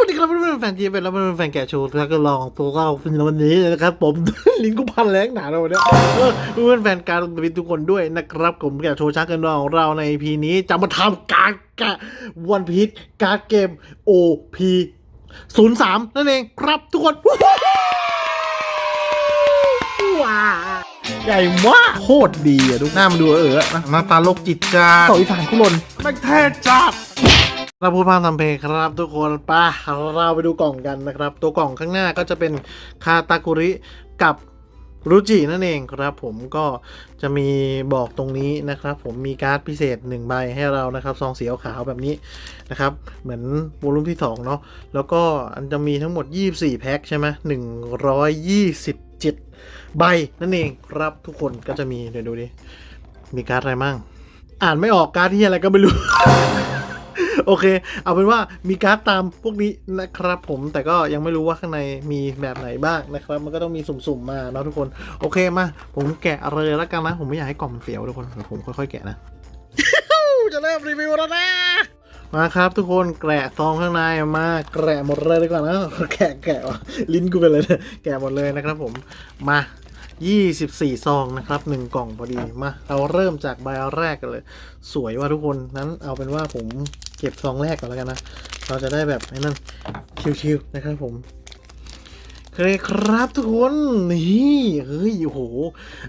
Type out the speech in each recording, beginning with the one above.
วัสดีครับเพื่อนๆแฟนจีเป็นแล้วเพื่อนๆแฟนแกะโชว์แล้วก็ลองตัวเราเป็นวันนี้นะครับ ผมลิ้นกูพันแรงหนาเราเนี่ยเออเพื่อนๆแฟนการบินทุกคนด้วยนะครับผมแกะโชว์ช้างกันรองของเราใน EP นี้จะมาทำการแกะวันพีชการ์ดเกม OP 03 นั่นเองครับทุกคนว้าใหญ่มากโคตรดีอะดูหน้ามันดูเออๆนะหน้าตาโลกจิตจ้าต่ออีสานคุรนแม่งเท่จัด เราพูดพาทำเพลงครับทุกคนป่ะเราไปดูกล่องกันนะครับ ตัวกล่องข้างหน้าก็จะเป็นคาตากุริกับรุจินั่นเองครับผมก็จะมีบอกตรงนี้นะครับ ผมมีการ์ดพิเศษ1ใบให้เรานะครับซองสีขาวแบบนี้นะครับ เหมือนวอลุ่มที่2เนาะแล้วก็อันจะมีทั้งหมด 24 แพ็คใช่ไหม127ใบนั่นเองครับทุกคนก็จะมีเดี๋ยวดูดิมีการ์ดอะไรมั่ง อ่านไม่ออกการ์ดที่อะไรก็ไม่รู้ โอเค เอาเป็นว่ามีการ์ดตามพวกนี้นะครับผมแต่ก็ยังไม่รู้ว่าข้างในมีแบบไหนบ้างนะครับ มันก็ต้องมีสุ่มๆมาเนาะทุกคน โอเคมา ผมแกะเลยแล้วกันนะ ผมไม่อยากให้กล่องมันเสียวทุกคนเดี๋ยวผมค่อยๆแกะนะ จะเริ่มรีวิวแล้วนะมาครับทุกคนแกะซองข้างในมาแกะหมดเลยดีกว่านะแกะแกะว่ะลิ้นกูเป็นเลยเนี่ยแกะหมดเลยนะครับผมมา 24 ซองนะครับ1กล่องพอดีมาเราเริ่มจากใบแรกกันเลย สวยว่าทุกคนนั้นเอาเป็นว่าผม เก็บซองแรกก่อนแล้วกันนะ เราจะได้แบบนั่นชิวๆนะครับผมโอเคครับทุกคน นี่เฮ้ยโอ้โห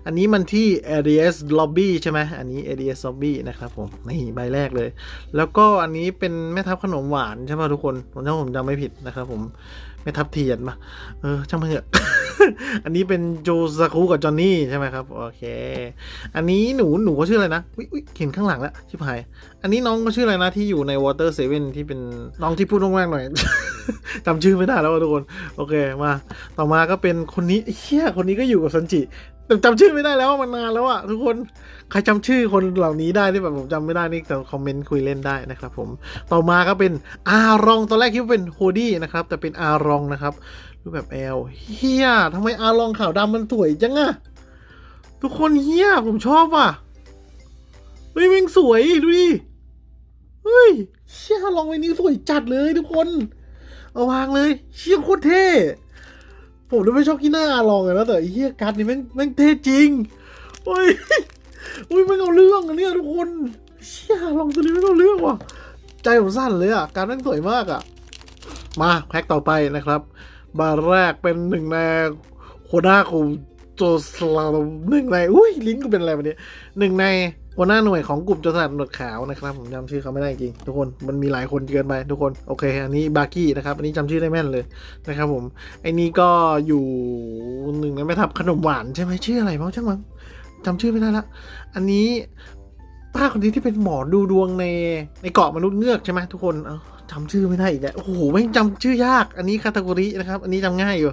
อันนี้มันที่ ADS Lobby ใช่ไหมอันนี้ ADS Lobby นะครับผม นี่ใบแรกเลย แล้วก็อันนี้เป็นแม่ทับขนมหวานใช่ป่ะทุกคนผมถ้าผมจำไม่ผิดนะครับผม ไม่ทับเทียนมาเออ ช่างมันเถอะ อันนี้เป็นโจซาคุกับจอห์นนี่ใช่ไหมครับ โอเค อันนี้หนูหนูก็ชื่ออะไรนะอุ้ยอุ๊ยเห็นข้างหลังแล้วชิบหาย อันนี้น้องก็ชื่ออะไรนะที่อยู่ในวอเตอร์เซเว่นที่เป็นน้องที่พูดมากๆหน่อย จำชื่อไม่ได้แล้วทุกคน โอเคมา ต่อมาก็เป็นคนนี้เฮียคนนี้ก็อยู่กับซันจิจำชื่อไม่ได้แล้วมันนานแล้วอะทุกคนใครจำชื่อคนเหล่านี้ได้ที่แบบผมจำไม่ได้นี่แต่คอมเมนต์คุยเล่นได้นะครับผมต่อมาก็เป็นอารองตอนแรกคิดว่าเป็นโฮดี้นะครับแต่เป็นอารองนะครับรูปแบบแอลเฮียทำไมอารองขาวดำมันสวยจังอะทุกคนเฮียผมชอบว่ะเฮ้ยแม่งสวยดูดิเฮ้ยเชี่ยอารองใบนี้สวยจัดเลยทุกคน เอาวางเลย เชี่ยโคตรเท่ ผมไม่ชอบขี้หน้าลองเลยนะแต่ไอ้เฮียการ์ดนี่แม่งแม่งเท่จริงโอ้ยโอ้ยไม่งเอาเรื่องอันเนี้ยทุกคนเชี่ยลองตัวนี้ไม่งเอาเรื่องว่ะใจผมสั่นเลยอะการดแม่งสวยมากอะมาแพ็คต่อไปนะครับ บาร์แรกเป็นหนึ่งในโคด้าของโจสลาหนึ่งในอุ้ยลิ้นกูเป็นอะไรวันนี้หนึ่งใน หัวหน้าหน่วยของกลุ่มจรสลัดหนวดขาวนะครับผมจำชื่อเขาไม่ได้จริงทุกคนมันมีหลายคนเกินไปทุกคนโอเค อันนี้บาร์กี้นะครับอันนี้จำชื่อได้แม่นเลยนะครับผมไอ้นี่ก็อยู่หนึ่งในแม่ทัพขนมหวานใช่ไหมชื่ออะไรบ้างช่างมันจำชื่อไม่ได้ละอันนี้ป้าคนนี้ที่เป็นหมอดูดวงในในเกาะมนุษย์เงือกใช่ไหมทุกคนเอาจำชื่อไม่ได้อีกแล้วโอ้โหไม่งจำชื่อยาก อันนี้คาตากรีนะครับ อันนี้จำง่ายอยู่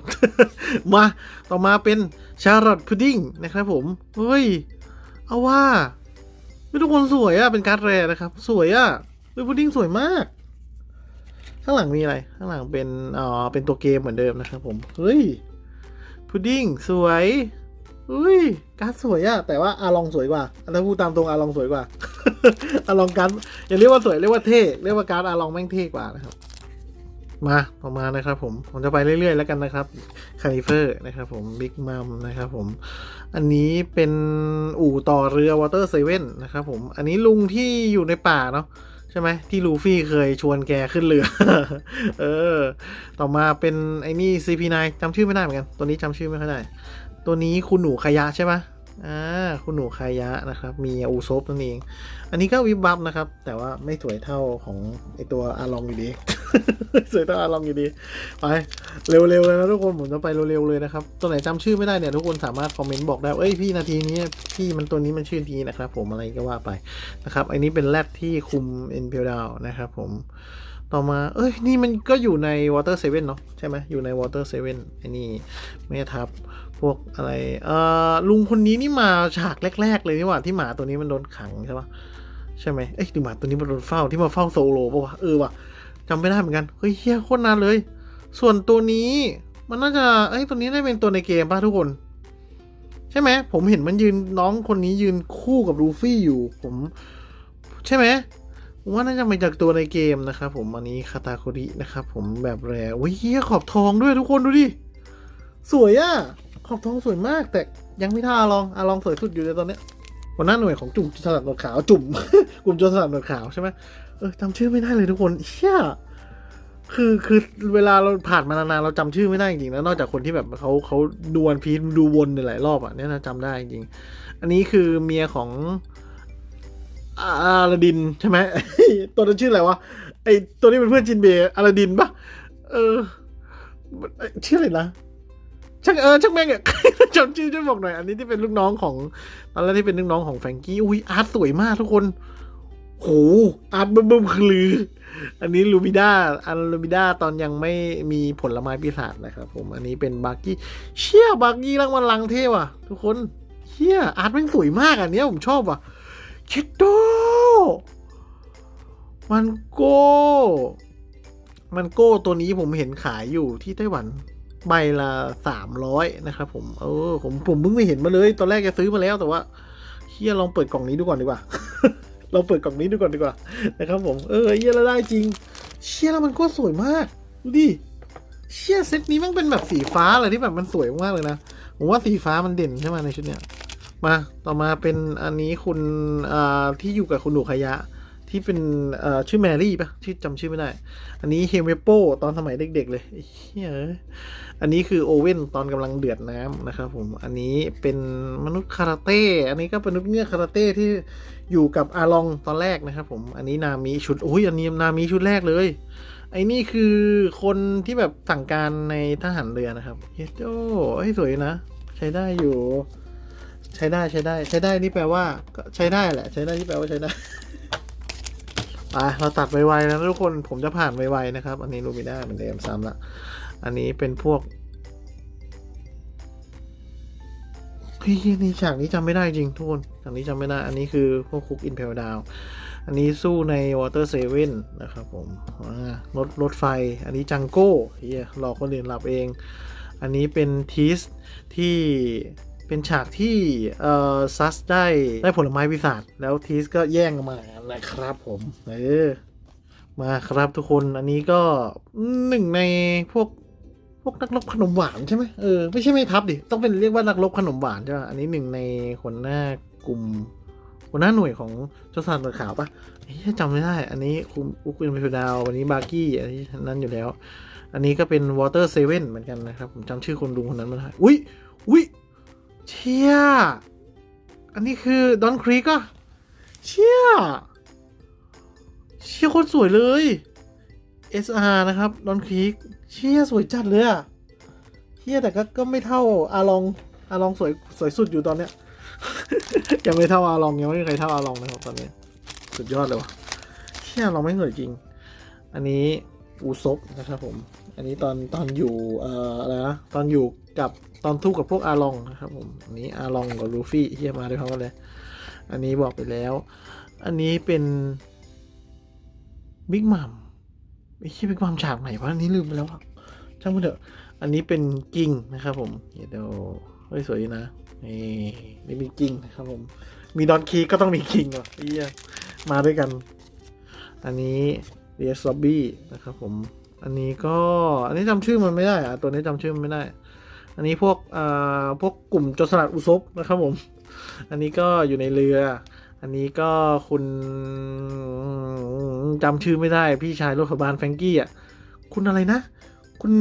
มาต่อมาเป็นชาร์ลอตพุดดิ้งนะครับผมเฮ้ย เอาว่า ทุกคนสวยอะเป็นการ์ดแรร์นะครับ สวยอะเฮ้ยพุดดิ้งสวยมาก ข้างหลังมีอะไร ข้างหลังเป็นอ๋อเป็นตัวเกมเหมือนเดิมนะครับผม เฮ้ย พุดดิ้งสวยเฮ้ยการ์ดสวยอะแต่ว่าอาลองสวยกว่าถ้าพูดตามตรงอาลองสวยกว่าอาลองการ์ดอย่าเรียกว่าสวยเรียกว่าเท่เรียกว่าการ์ดอาลองแม่งเท่กว่านะครับ มาต่อมานะครับผม ผมจะไปเรื่อยๆ แล้วกันนะครับคาลิเฟอร์นะครับผมบิ๊กมัมนะครับผม อันนี้เป็นอู่ต่อเรือวอเตอร์เซเว่นนะครับผม อันนี้ลุงที่อยู่ในป่าเนาะใช่ไหมที่ลูฟี่เคยชวนแกขึ้นเรือ เออ ต่อมาเป็นไอ้นี่ CP9 จำชื่อไม่ได้เหมือนกัน ตัวนี้จำชื่อไม่ค่อยได้ ตัวนี้คุณหนูขยะใช่ไหมอ่าคุณหนูขายะนะครับ มีอูซบนั่นเอง อันนี้ก็วิบวับนะครับ แต่ว่าไม่สวยเท่าของไอตัวอาลองอยู่ดี สวยเท่าลองอยู่ดีไปเร็วๆเลยนะทุกคนผมจะไปเร็วๆเลยนะครับตัวไหนจำชื่อไม่ได้เนี่ยทุกคนสามารถคอมเมนต์บอกได้เอ้ยพี่นาทีนี้พี่มันตัวนี้มันชื่อนี้นะครับ ผมอะไรก็ว่าไปนะครับอันนี้เป็นแรดที่คุมเอ็นเพียวดาวนะครับผมต่อมา เอ้ย นี่มันก็อยู่ใน Water 7เนาะใช่ไหมอยู่ใน Water 7ไอ้นี่แม่ทัพพวกอะไร เอ่อ ลุงคนนี้นี่มาฉากแรก ๆ เลยนี่หว่า ที่หมาตัวนี้มันโดนขังใช่ปะใช่ไหมเอ้ยหรือหมาตัวนี้มันโดนเฝ้าที่มาเฝ้าโซโลปะวะ เออว่ะ จำไม่ได้เหมือนกัน เฮ้ยเฮียโคตรนานเลย ส่วนตัวนี้มันน่าจะเอ้ยตัวนี้ได้เป็นตัวในเกมป่ะทุกคน ใช่ไหมผมเห็นมันยืนน้องคนนี้ยืนคู่กับลูฟี่อยู่ ผม ใช่ไหมผมว่าน่าจะมาจากตัวในเกมนะครับผมอันนี้คาตาโครินะครับผมแบบแรโอ้ยเฮียขอบทองด้วยทุกคนดูดิ สวยอะขอบทองสวยมาก แต่ยังไม่ท่าอาลองอาลองสวยสุดอยู่ในตอนเนี้ยหัวหน้าหน่วยของจุ่มสลัดหนวดขาวจุ่มกลุ่มโจรสลัดหนวดขาวใช่ไหม เออจำชื่อไม่ได้เลยทุกคนเชี่ยคือคือเวลาเราผ่านมานานๆเราจำชื่อไม่ได้จริงๆนะนอกจากคนที่แบบเขาเขาดูวันพีดูวนในหลายรอบอะเนี่ยนะจำได้จริง อันนี้คือเมียของอาลาดินใช่ไหมตัวนั้นชื่ออะไรวะไอตัวนี้เป็นเพื่อนจินเบย์อาลาดินปะเออเชื่ออะไรนะช่างเออช่างแม่งอะจำชื่อช่วยบอกหน่อยอันนี้ที่เป็นลูกน้องของตอนแรกที่เป็นลูกน้องของแฟรงกี้อุ้ยอาร์ตสวยมากทุกคน โหอาร์ตบึ้มบึ้มคือลืออันนี้ลูบิด้าอันลูบิด้าตอนยังไม่มีผลไม้ปีศาจนะครับผมอันนี้เป็นบาร์กี้เชี่ยบาร์กี้รางวัลลังเทว่ะ ทุกคนเชี่ยอาร์ตม่งสวยมากอันนี้ผมชอบว่ะเชดโดมันโก้ มันโก้ตัวนี้ผมเห็นขายอยู่ที่ไต้หวันใบละสามร้อยนะครับผม เออ ผมผมเพิ่งไม่เห็นมาเลย ตอนแรกจะซื้อมาแล้วแต่ว่าเฮียลองเปิดกล่องนี้ดูก่อนดีกว่า ลองเปิดกล่องนี้ดูก่อนดีกว่านะครับผมเออเฮียแล้วได้จริง เชี่ยแล้วมันก็สวยมากดูดิเชี่ยเซตนี้มันเป็นแบบสีฟ้าอะไรที่แบบมันสวยมากเลยนะผมว่าสีฟ้ามันเด่นใช่ไหมในชุดเนี้ยมาต่อมาเป็นอันนี้คุณอ่าที่อยู่กับคุณหนูขยะที่เป็นอ่อชื่อแมรี่ปะชื่อจำชื่อไม่ได้ อันนี้เฮเมโปตอนสมัยเด็กๆเลยเฮ้ยอันนี้คือโอเว่นตอนกำลังเดือดน้ำนะครับผม อันนี้เป็นมนุษย์คาราเต้ อันนี้ก็เป็นมนุษย์เงือกคาราเต้ที่ อยู่กับอาลองตอนแรกนะครับผมอันนี้นามิชุดโอ้ยอันนี้นามิชุดแรกเลย ไอ้นี่คือคนที่แบบสั่งการในทหารเรือนะครับเยสโอ้เฮ้ยสวยนะ ใช้ได้อยู่ ใช้ได้ใช้ได้ ใช้ได้นี่แปลว่าก็ใช้ได้แหละ ใช้ได้ที่แปลว่าใช้ได้ไปเราตัดไวๆนะทุกคนผมจะผ่านไวๆนะครับ อันนี้ลูมิน่าเหมือนเดิมซ้ำละอันนี้เป็นพวก ยนี่ฉากนี้จำไม่ได้จริงทุกคนฉากนี้จำไม่ได้ อันนี้คือพวกคุกอินเพลดาวอันนี้สู้ในวอเตอร์เซเว่นนะครับผมรถรถไฟ อันนี้จังโก้เฮียหลอกคนอื่นหลับเอง อันนี้เป็นทีสที่เป็นฉากที่เอ่อซัสได้ได้ผลไม้พิศาจแล้วทีสก็แย่งมานะครับผมเออมาครับทุกคนอันนี้ก็หนึ่งในพวก พวกนักรบขนมหวานใช่ไหมเออไม่ใช่ไม่ทับดิต้องเป็นเรียกว่านักรบขนมหวานใช่ไหมอันนี้หนึ่งในหัวหน้ากลุ่มหัวหน้าหน่วยของเจ้าสารตัวขาวปะเฮ้ยจำไม่ได้ อันนี้คุมอุกุนเพดาว วันนี้บาร์กี้ อันนี้นั้นอยู่แล้ว อันนี้ก็เป็นวอเตอร์เซเว่นเหมือนกันนะครับ ผมจำชื่อคนลุงคนนั้นไม่ได้ อุ้ย อุ้ย เชี่ย อันนี้คือดอนครีก็เชี่ย เชี่ยคตรสวยเลย SR นะครับ ดอนครีก เชี่ยสวยจัดเลยอะเชี่ยแต่ก็ก็ไม่เท่าอาลองอาลองสวยสวยสุดอยู่ตอนเนี้ย ยังไม่เท่าอาลองยังไม่มีใครเท่าอาลองนะครับตอนนี้สุดยอดเลยวะเชี่ยอาไม่สวยจริง อันนี้อูซบนะครับผม อันนี้ตอนตอนอยู่เอ่ออะไรนะตอนอยู่กับตอนทู่กับพวกอาลองนะครับผมอันนี้อาลองกับลูฟี่เฮียมาด้วยเขากันเลย อันนี้บอกไปแล้ว อันนี้เป็นบิ๊กมัม ไอ้ที่บิ๊กมัมฉากไหนวะอันนี้ลืมไปแล้วอะช่างมันเถอะ อันนี้เป็นกิ้งนะครับผมเดี๋ยวเฮ้ยสวยดีนะนี่นี่มีกิ้งนะครับผม มีดอนคีก็ต้องมีคิงอะเฮียมาด้วยกัน อันนี้เรียสลอบบี้นะครับผม อันนี้ก็อันนี้จำชื่อมันไม่ได้อะตัวนี้จำชื่อมันไม่ได้ อันนี้พวกอ่าพวกกลุ่มโจรสลัดอุซบนะครับผม อันนี้ก็อยู่ในเรือ อันนี้ก็คุณ จำชื่อไม่ได้ พี่ชายรถพยาบาลแฟงกี้อะคุณอะไรนะ คุณ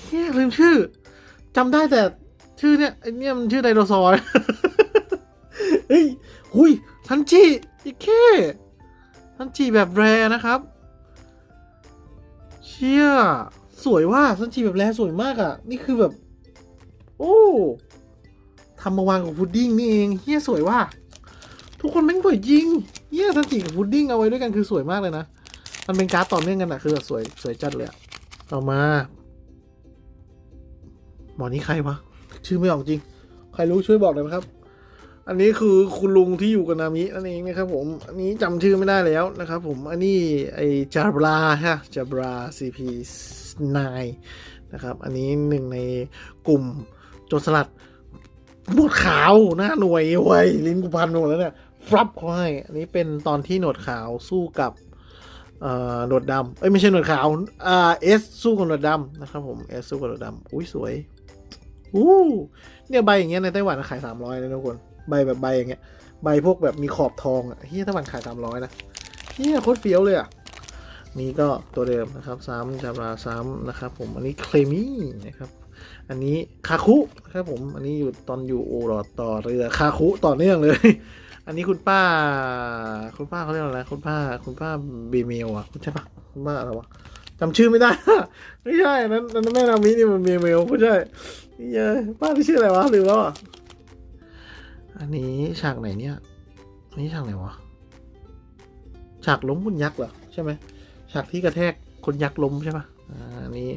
เฮียลืมชื่อจำได้แต่ชื่อเนี่ยไอเนี่ยมันชื่อไดโนเสาร์เฮ้ยหุยทันจิอีกแค่ทันจิแบบแรนะครับ เชี่ยสวยว่าทันจิแบบแรสวยมากอะ่ะ นี่คือแบบ โอ้ทำมาวางกับพุดดิ้งนี่เองเฮียสวยว่า ทุกคนแม่งสวยจริงเฮียทันจิกับพุดดิ้งเอาไว้ด้วยกันคือสวยมากเลยนะ มันเป็นการ์ดต่อเนื่องกันอะคือสวยสวยจัดเลยอะต่อมา หมอนี้ใครวะ ชื่อไม่ออกจริง ใครรู้ช่วยบอกหน่อยนะครับ อันนี้คือคุณลุงที่อยู่กับนามินั่นเองนะครับผม อันนี้จำชื่อไม่ได้แล้วนะครับผม อันนี้ไอจาบราฮะจาบรา CP9 นะครับ อันนี้หนึ่งในกลุ่มโจรสลัดหมวดขาวหน้าหน่วยเว้ยลิ้นกูพันหมดแล้วเนี่ย ฟรับเขาให้อันนี้เป็นตอนที่หนวดขาวสู้กับหนวดดำเอ้ยไม่ใช่หนวดขาวอ่าเอสสู้กับหนวดดำนะครับผมเอสสู้กับหนวดดำอุ้ยสวยอู้เนี่ยใบอย่างเงี้ยในไต้หวันขายสามร้อยเลยนะทุกคนใบแบบใบอย่างเงี้ยใบพวกแบบมีขอบทองอะเฮียไต้หวันขายสามร้อยนะเฮียโคตรเฟี้ยวเลยอะนี่ก็ตัวเดิมนะครับซ้ำจาราซ้ำนะครับผมอันนี้เคลมี่นะครับอันนี้คาคุนะครับผมอันนี้อยู่ตอนอยู่โอรอต่อเรือคาคุต่อเนื่องเลย อันนี้คุณป้า คุณป้าเขาเรียกอะไร คุณป้า คุณป้าเบเมลอะใช่ปะคุณป้าอะไรวะจำชื่อไม่ได้ ไม่ใช่นั้นนั้นแม่นามินี่มันเบเมลไม่ใช่นี่เอ้ป้าที่ชื่ออะไรวะลืมแล้วอะอันนี้ฉากไหนเนี่ยอันนี้ฉากไหนวะฉากล้มคุณยักษ์เหรอใช่ไหมฉากที่กระแทกคนยักษ์ล้มใช่ปะอันนี้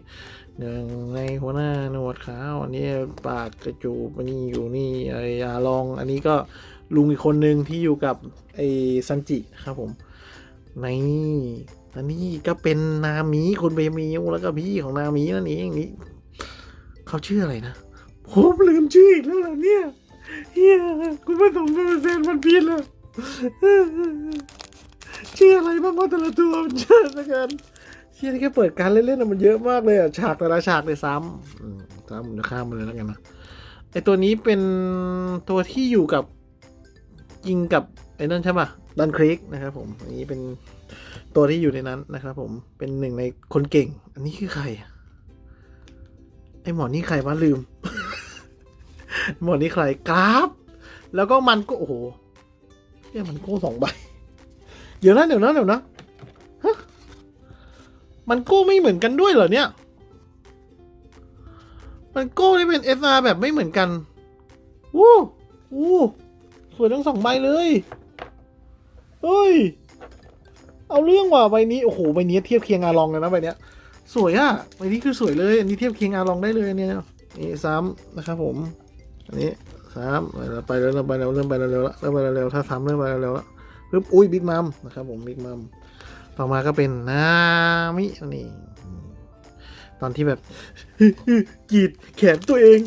หนึ่งในหัวหน้าหนวดขาวอันนี้ปากกระจูบอันนี้อยู่นี่ไอ้อาลอง อันนี้ก็ ลุงอีกคนหนึ่งที่อยู่กับไอ้ซันจิครับผมในอันนี้ก็เป็นนามิคนเบมิวแล้วก็พี่ของนามินั่นเองนี่เขาชื่ออะไรนะผมลืมชื่ออีกแล้วเหรอเนี่ยเฮียคุณผสมเปอร์เซ็นต์มันผิดเลยชื่ออะไรบ้างว่าแต่ละตัวมันเยอะเหลือเกินเชี่ยนี่แค่เปิดการเล่นๆน่ะมันเยอะมากเลยอะฉากแต่ละฉากเลยซ้ำซ้ำผมจะข้ามไปเลยแล้วกันนะไอตัวนี้เป็นตัวที่อยู่กับ ยิงกับไอ้นั่นใช่ป่ะดันคริกนะครับผม อันนี้เป็นตัวที่อยู่ในนั้นนะครับผม เป็นหนึ่งในคนเก่ง อันนี้คือใคร ไอหมอนี่ใครวะลืม หมอนี่ใครกราฟ แล้วก็มันก็โอ้โหเฮียมันโก้สองใบ เดี๋ยวนะเดี๋ยวนะเดี๋ยวนะมันโก้ไม่เหมือนกันด้วยเหรอเนี่ย มันโก้ที่เป็น SR แบบไม่เหมือนกัน วู้วู้ สวยทั้งสองใบเลยเฮ้ย เอาเรื่องว่ะใบนี้โอ้โหใบนี้เทียบเคียงอาลองเลยนะใบเนี้ย สวยอะใบนี้คือสวยเลยอันนี้เทียบเคียงอาลองได้เลยเนี่ยนี่ซ้ำนะครับผม อันนี้ซ้ำไปแล้วเริ่มไปแล้วเริ่มไปแล้วเร็วแล้วเริ่มไปแล้วเร็วถ้าซ้ำเริ่มไปแล้วเร็วล้วปึ๊บอุ้ยบิ๊กมัมนะครับผมบิ๊กมัมต่อมาก็เป็นนามินี่ตอนที่แบบกรีดแขนตัวเอง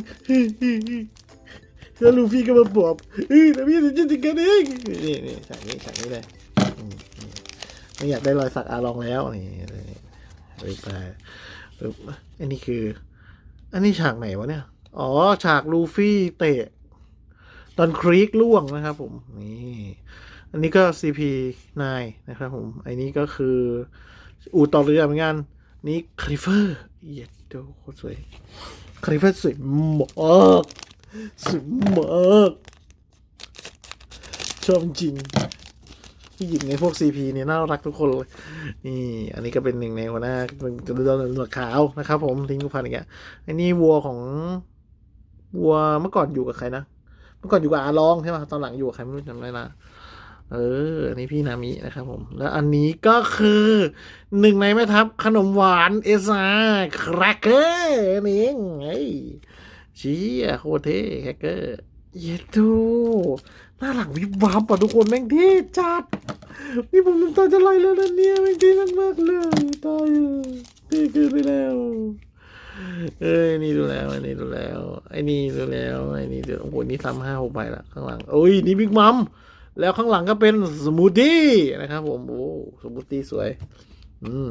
แล้วลูฟี่ก็มาปอบเฮ้ยนามิถึงจะติดกันเองนี่นี่ฉากนี้ฉากนี้เลยอืมนี่ไม่อยากได้รอยสักอาลองแล้วนี่นี่ไปไปปึ๊บอันนี้คือ อันนี้ฉากไหนวะเนี่ย อ๋อ ฉากลูฟี่เตะตอนครีกล่วงนะครับผม นี่ อันนี้ก็ CP9 นะครับผม อันนี้ก็คือ อูตอเรือเหมือนกัน นี่คลิเฟอร์ เย็ดโดโคตรสวย คลิเฟอร์สวยมาก สวยมากชอบจริงผู้หญิงในพวก CP เนี่ยน่ารักทุกคนเลยนี่อันนี้ก็เป็นหนึ่งในหัวหน้าเป็นกระดูกหนวดขาวนะครับผมทิ้งกุพันอีกอะอันนี้วัวของวัวเมื่อก่อนอยู่กับใครนะเมื่อก่อนอยู่กับอาลองใช่ไหมตอนหลังอยู่กับใครไม่รู้จำได้ละเออ อันนี้พี่นามินะครับผม แล้วอันนี้ก็คือหนึ่งในแม่ทัพขนมหวานเอซ่าแครกเกอร์นี่เอง ชี้อะโคตรเท่แครกเกอร์ เย็ดดูหน้าหลังวิบวับอะทุกคนแม่งเท่จัด นี่ผมน้ำตาจะไหลแล้วนะเนี่ยแม่งเท่มากเลยตายเลยเท่เกินไปแล้วเอ้ยนี่ดูแล้วไอ้นี่ดูแล้วไอ้นี่ดูแล้วไอ้นี่ดูโอ้โหนี่ซ้ำห้าหกใบละข้างหลังโอ้ยนี่บิ๊กมัมแล้วข้างหลังก็เป็นสมูทตี้นะครับผมโอ้สมูทตี้สวย อืม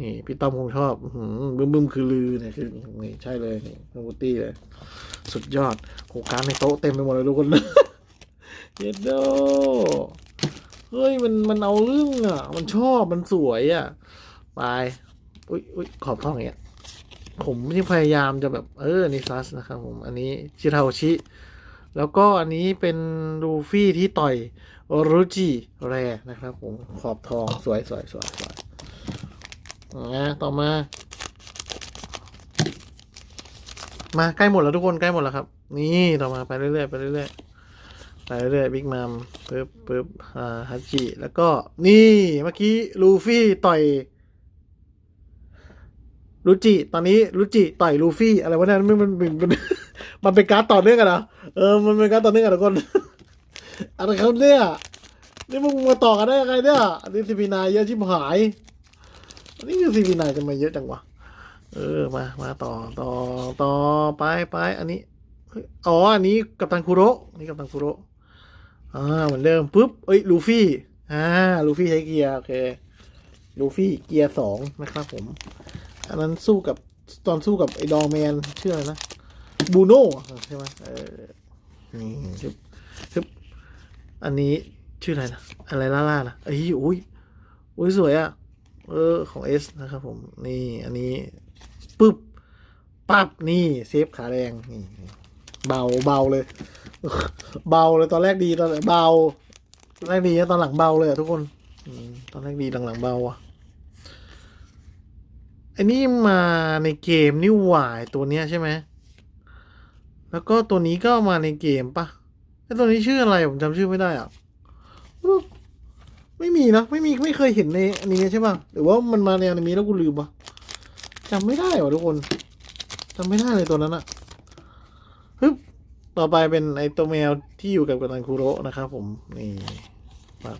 นี่พี่ต้อมคงชอบหือบึ้มบึ้มคือลือเนี่ยคือนี่ใช่เลยนี่สมูตี้เลย สุดยอดโคการในโต๊ะเต็มไปหมดเลยทุกคนเย็ดโดเฮ้ยมันมันเอาเรื่องอะ มันชอบมันสวยอะไปอุ้ยอุ้ยขอบท่องเงี้ยผมที่พยายามจะแบบเออนิซัสนะครับผม อันนี้ชิทาโอชิ แล้วก็อันนี้เป็นลูฟี่ที่ต่อยรุจิแรนะครับผมขอบทองสวยสวยสวยสวย นะต่อมา มาใกล้หมดแล้วทุกคนใกล้หมดแล้วครับ นี่ต่อมาไปเรื่อยๆไปเรื่อยๆไปเรื่อยๆบิ๊กมัมปึ๊บปึ๊บอ่าฮัจิแล้วก็นี่เมื่อกี้ลูฟี่ต่อยรุจิตอนนี้รุจิต่อยลูฟี่อะไรวะเนี่ยมันมันมันมันเป็นการ์ดต่อเนื่องกันเหรอเออมันเป็นการ์ดต่อเนื่องกันทุกคนอะไรเขาเนี่ยนี่มึงมาต่อกันได้ยังไงเนี่ยอันนี้ซีพีนายเยอะชิบหาย นนี้คือซีพีนายจะมาเยอะจังวะ เออ มา มาต่อ ต่อ ต่อ ไปไป อันนี้ อ๋อ อันนี้กัปตันคุโระนี่กัปตันคุโระอ่า เหมือนเดิมปุ๊บ เอ้ย ลูฟี่ อ่า ลูฟี่ใช้เกียร์ โอเค ลูฟี่เกียร์สองนะครับผม อันนั้นสู้กับ ตอนสู้กับไอ้ดอแมนชื่ออะไรนะ บูโน่ใช่ไหมเออ นี่ชึบชึบอันนี้ชื่ออะไรนะ อะไรล่าๆนะเอ้ยอุ้ยอุ้ยสวยอะ เออของเอสนะครับผม นี่อันนี้ปึ๊บปั๊บนี่เซฟขาแรงนี่เบาเบาเลย เบาเลยตอนแรกดีตอนเบาตอนแรกดีนะตอนหลังเบาเลยอะทุกคนตอนแรกดีหลังๆเบาอะไอ้นี่มาในเกมนี่หวายตัวเนี้ยใช่ไหมแล้วก็ตัวนี้ก็มาในเกมปะไอ้ตัวนี้ชื่ออะไรผมจำชื่อไม่ได้อะ ไม่มีนะ ไม่มีไม่เคยเห็นในอันนี้ใช่ป่ะหรือว่ามันมาในอนิเมะแล้วกูลืมปะจำไม่ได้ว่ะทุกคนจำไม่ได้เลยตัวนั้นอะฮึบต่อไปเป็นไอตัวแมวที่อยู่กับกัปตันคูโระนะครับผมนี่ครับ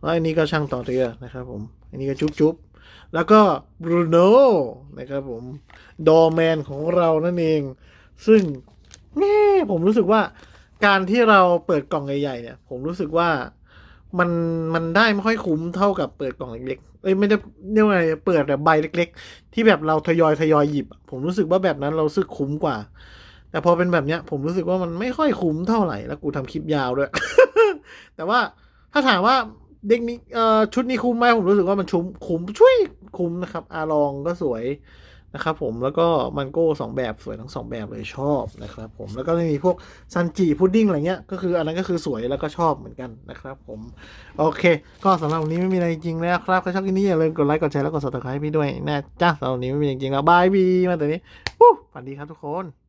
แล้วอันนี้ก็ช่างต่อเรือนะครับผม อันนี้ก็จุ๊บจุ๊บแล้วก็บรูโน่นะครับผมดอแมนของเรานั่นเอง ซึ่งแม่ผมรู้สึกว่าการที่เราเปิดกล่องใหญ่ๆเนี่ย ผมรู้สึกว่า มันมันได้ไม่ค่อยคุ้มเท่ากับเปิดกล่องเล็กๆ เอ้ยไม่ได้เรียกว่าไงเปิดแบบใบเล็ก ๆ ที่แบบเราทยอยทยอยหยิบ ผมรู้สึกว่าแบบนั้นเรารู้สึกคุ้มกว่า แต่พอเป็นแบบเนี้ย ผมรู้สึกว่ามันไม่ค่อยคุ้มเท่าไหร่แล้วกูทำคลิปยาวด้วย แต่ว่าถ้าถามว่าเด็กนี้เอ่อชุดนี้คุ้มไหมผมรู้สึกว่ามันชุมคุ้มช่วยคุ้มนะครับ อาลองก็สวย นะครับผมแล้วก็มันโก้สองแบบสวยทั้งสองแบบเลยชอบนะครับผมแล้วก็จะมีพวกซันจิพุดดิ้งอะไรเงี้ยก็คืออันนั้นก็คือสวยแล้วก็ชอบเหมือนกันนะครับผมโอเค ก็สำหรับวันนี้ไม่มีอะไรจริงแล้วครับใครชอบคลิปนี้อย่าลืมกดไลค์กดแชร์แล้วกด subscribe พี่ด้วยนะจ้าสำหรับวันนี้ไม่มีอะไรจริงแล้วบายบีมาแต่นี้วู้ฝันดีครับทุกคน